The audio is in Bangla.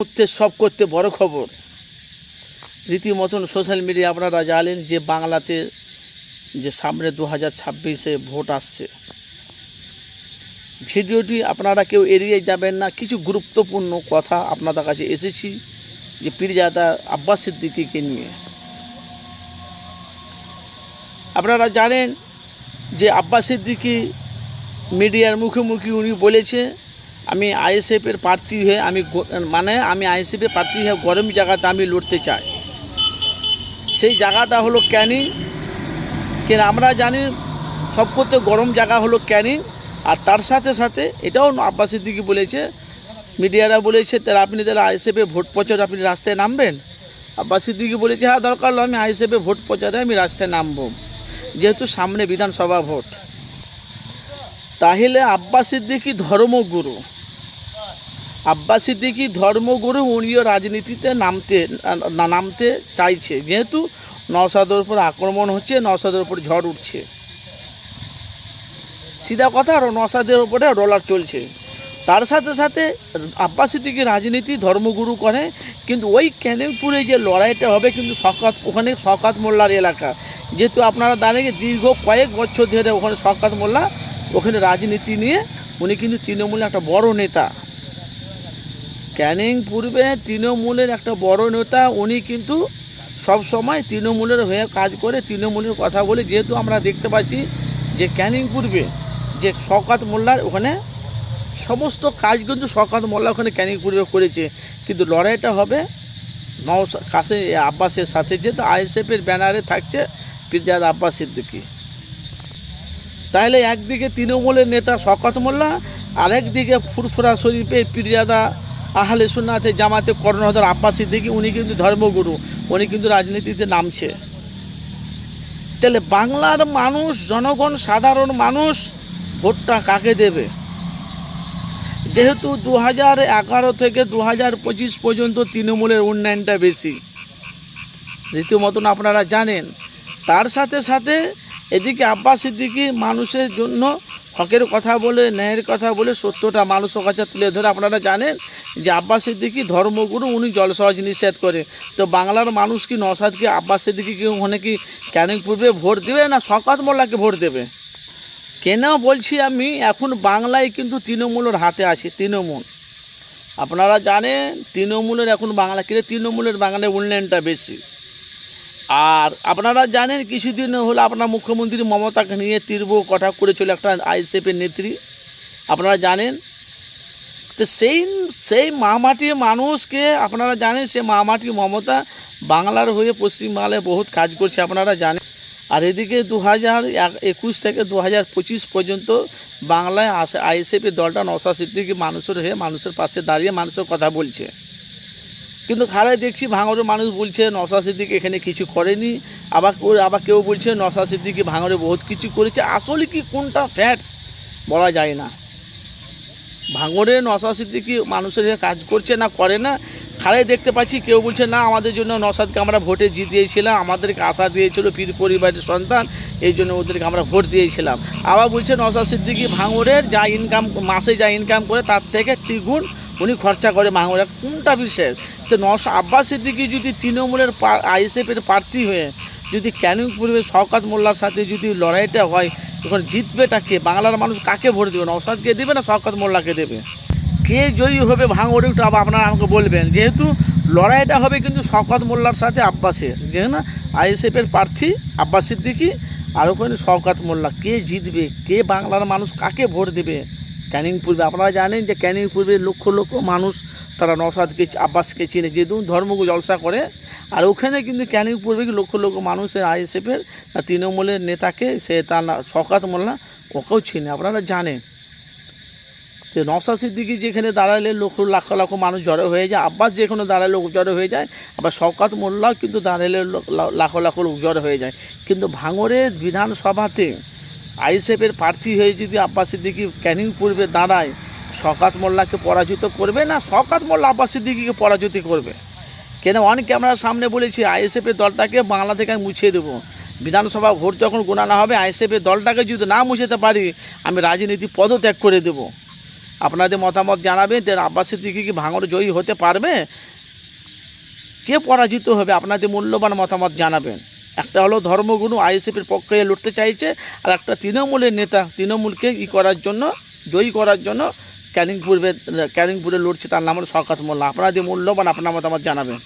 করতে, সব করতে বড় খবর। রীতিমতন সোশ্যাল মিডিয়া আপনারা জানেন যে বাংলাতে যে সামনে দু হাজার ছাব্বিশে ভোট আসছে। ভিডিওটি আপনারা কেউ এড়িয়ে যাবেন না। কিছু গুরুত্বপূর্ণ কথা আপনাদের কাছে এসেছি যে পীরজাদা আব্বাস সিদ্দিকিকে নিয়ে। আপনারা জানেন যে আব্বাস সিদ্দিকি মিডিয়ার মুখোমুখি উনি বলেছে আমি আইএসএফের প্রার্থী হয়ে আমি মানে আমি আইএসএফের প্রার্থী হয়ে গরম জায়গাতে আমি লড়তে চাই। সেই জায়গাটা হলো ক্যানিং। কেন আমরা জানি সব করতে গরম জায়গা হলো ক্যানিং। আর তার সাথে সাথে এটাও আব্বাস সিদ্দিকি বলেছে, মিডিয়ারা বলেছে তাহলে আপনি তাহলে আইএসএফে ভোট প্রচার আপনি রাস্তায় নামবেন? আব্বাস সিদ্দিকি বলেছে হ্যাঁ দরকার হলো আমি আইএসএফে ভোট প্রচারে আমি রাস্তায় নামবো। যেহেতু সামনে বিধানসভা ভোট। তাহলে আব্বাস সিদ্দিকি ধর্মগুরু। আব্বাস সিদ্দিকি ধর্মগুরু উনিও রাজনীতিতে নামতে নামতে চাইছে। যেহেতু নওসাদের উপর আক্রমণ হচ্ছে নওসাদের উপর ঝড় উঠছে। সিধা কথা, আর নওসাদের উপরে রোলার চলছে। তার সাথে সাথে আব্বাস সিদ্দিকি রাজনীতি ধর্মগুরু করে, কিন্তু ওই ক্যানেমপুরে যে লড়াইটা হবে, কিন্তু শকাত ওখানে শকাত মোল্লার এলাকা। যেহেতু আপনারা দাঁড়িয়ে দীর্ঘ কয়েক বছর ধরে ওখানে শকাত মোল্লা, ওখানে রাজনীতি নিয়ে, উনি কিন্তু তৃণমূলের একটা বড় নেতা। ক্যানিং পূর্বে তৃণমূলের একটা বড় নেতা, উনি কিন্তু সব সময় তৃণমূলের হয়ে কাজ করে তৃণমূলের কথা বলে, যেহেতু আমরা দেখতে পাচ্ছি যে ক্যানিং পূর্বে যে শওকাত মোল্লার ওখানে সমস্ত কাজ কিন্তু শওকাত মোল্লা ওখানে ক্যানিং পূর্বে করেছে। কিন্তু লড়াইটা হবে নও কাছে আব্বাসের সাথে, যেহেতু আইএসএফের ব্যানারে থাকছে পিরজাদ আব্বাস সিদ্দিকী। তাহলে একদিকে তৃণমূলের নেতা শকত মোল্লা, আরেকদিকে ফুরফুরা শরীফে পীরজাদা আহলে সুন্নাতে জামাতে কর্ণধর আব্বাস সিদ্দিকী, উনি কিন্তু ধর্মগুরু। উনি কিন্তু রাজনীতিতে নামছে। তাহলে বাংলার মানুষ, জনগণ, সাধারণ মানুষ, ভোটটা কাকে দেবে? যেহেতু দু হাজার এগারো থেকে দু হাজার পঁচিশ পর্যন্ত তৃণমূলের উন্নয়নটা বেশি। রীতিমতন আপনারা জানেন। তার সাথে সাথে এদিকে আব্বাস সিদ্দিকি মানুষের জন্য হকের কথা বলে, ন্যায়ের কথা বলে সত্যটা মানুষের কাছে তুলে ধরে। আপনারা জানেন যে আব্বাস সিদ্দিকি ধর্মগুরু, উনি জলসহজ নিষেধ করে। তো বাংলার মানুষ কি নসাদকে আব্বাস সিদ্দিকিকে ওখানে কি ক্যানিং পূর্বে ভোট দেবে না শকাত মোল্লাকে ভোট দেবে? কেন বলছি আমি, এখন বাংলায় কিন্তু তৃণমূলের হাতে আছে, তৃণমূল। আপনারা জানেন, তৃণমূলের এখন বাংলা কিন্তু তৃণমূলের বাংলায় উন্নয়নটা বেশি। আর আপনারা জানেন কিছুদিন হলো আপনার মুখ্যমন্ত্রী মমতাকে নিয়ে তীব্র কথা করেছিল একটা আইএসএফের নেত্রী। আপনারা জানেন? তো সেই সেই মামাটি মানুষকে আপনারা জানেন সে মামাটি মমতা বাংলার হয়ে পশ্চিমবাংলায় বহুত কাজ করছে, আপনারা জানেন। আর এদিকে দু হাজার একুশ থেকে দু হাজার পঁচিশ পর্যন্ত বাংলায় আসে, আইএসএফের দলটা নশা সিদ্দিকি মানুষের হয়ে মানুষের পাশে দাঁড়িয়ে মানুষের কথা বলছে। কিন্তু খারায় দেখছি ভাঙরের মানুষ বলছে নশা সিদ্দিক এখানে কিছু করেনি। আবার আবার কেউ বলছে নশা সিদ্দিকি ভাঙরে বহুত কিছু করেছে। আসলে কি কোনটা ফ্যাটস বলা যায় না। ভাঙরে নশা সিদ্দিকি মানুষের কাজ করছে না, করে না। খারায় দেখতে পাচ্ছি, কেউ বলছে, না, আমাদের জন্য নসাদকে আমরা ভোটে জিতিয়েছিলাম। আমাদেরকে আশা দিয়েছিল পীর পরিবারের সন্তান। এই জন্য ওদেরকে আমরা ভোট দিয়েছিলাম। আবার বলছে নসাদ সিদ্দিকি ভাঙরের যা ইনকাম মাসে যা ইনকাম করে, তার থেকে দ্বিগুণ উনি খরচা করে ভাঙরে কোনটা বিশেষ? তো নশো আব্বাস সিদ্দিকি যদি তৃণমূলের আইএসএফের প্রার্থী হয়ে যদি ক্যানিং পূর্বে শওকাত মোল্লার সাথে যদি লড়াইটা হয়, তখন জিতবেটা কে বাংলার মানুষ কাকে ভোট দেবে? নসাদকে দেবে না শওকাত মোল্লাকে দেবে? কে জয়ী হবে ভাঙড়ে একটু আপনারা আমাকে বলবেন, যেহেতু লড়াইটা হবে কিন্তু শওকত মোল্লার সাথে আব্বাসের। যেহেতু না আইএসএফের প্রার্থী আব্বাস সিদ্দিকি আর ওখানে শওকত মোল্লা। কে জিতবে? কে বাংলার মানুষ কাকে ভোট দেবে? ক্যানিং পূর্বে আপনারা জানেন যে ক্যানিং পূর্বে লক্ষ লক্ষ মানুষ তারা নসাদকে আব্বাসকে চিনে। কিন্তু ধর্মকে জলসা করে। আর ওখানে কিন্তু ক্যানিং পূর্বে লক্ষ লক্ষ মানুষের আইএসএফের তৃণমূলের নেতাকে সে তার না শওকত মোল্লা ওকেও চিনে। আপনারা জানেন তো নশা সিদ্দিকি যেখানে দাঁড়ালে লক্ষ লাখ লাখ মানুষ জড়ো হয়ে যায়, আব্বাস যেখানে দাঁড়ালে লোক জড়ো হয়ে যায়, আবার শওকাত মোল্লাও কিন্তু দাঁড়ালে লাখ লাখ লোক জড়ো হয়ে যায়। কিন্তু ভাঙরের বিধানসভাতে আইএসএফের প্রার্থী হয়ে যদি আব্বাস সিদ্দিকি ক্যানিং পূর্বে দাঁড়ায় শকাত মোল্লাকে পরাজিত করবে না? শকাত মোল্লা আব্বাস সিদ্দিকিকে পরাজিত করবে? কেন? অন ক্যামেরার সামনে বলেছি আইএসএফের দলটাকে বাংলা থেকে আমি মুছিয়ে দেবো। বিধানসভা ভোট যখন গোনানো হবে আইএসএফের দলটাকে যদি না মুছাতে পারি, আমি রাজনীতি পদত্যাগ করে দেবো। আপনাদের মতামত জানাবেন যে আব্বাস সিদ্দিকি কি ভাঙড় জয়ী হতে পারবে? কে পরাজিত হবে? আপনাদের মূল্যবান মতামত জানাবেন। একটা হলো ধর্মগুরু আইএসএফের পক্ষে লড়তে চাইছে, আর একটা তৃণমূলের নেতা, তৃণমূলকে ই করার জন্য, জয়ী করার জন্য ক্যানিংপুরে ক্যানিংপুরে লড়ছে, তার নাম হলো শখাত মোল্লা। আপনাদের মূল্যবান আপনার মতামত জানাবেন।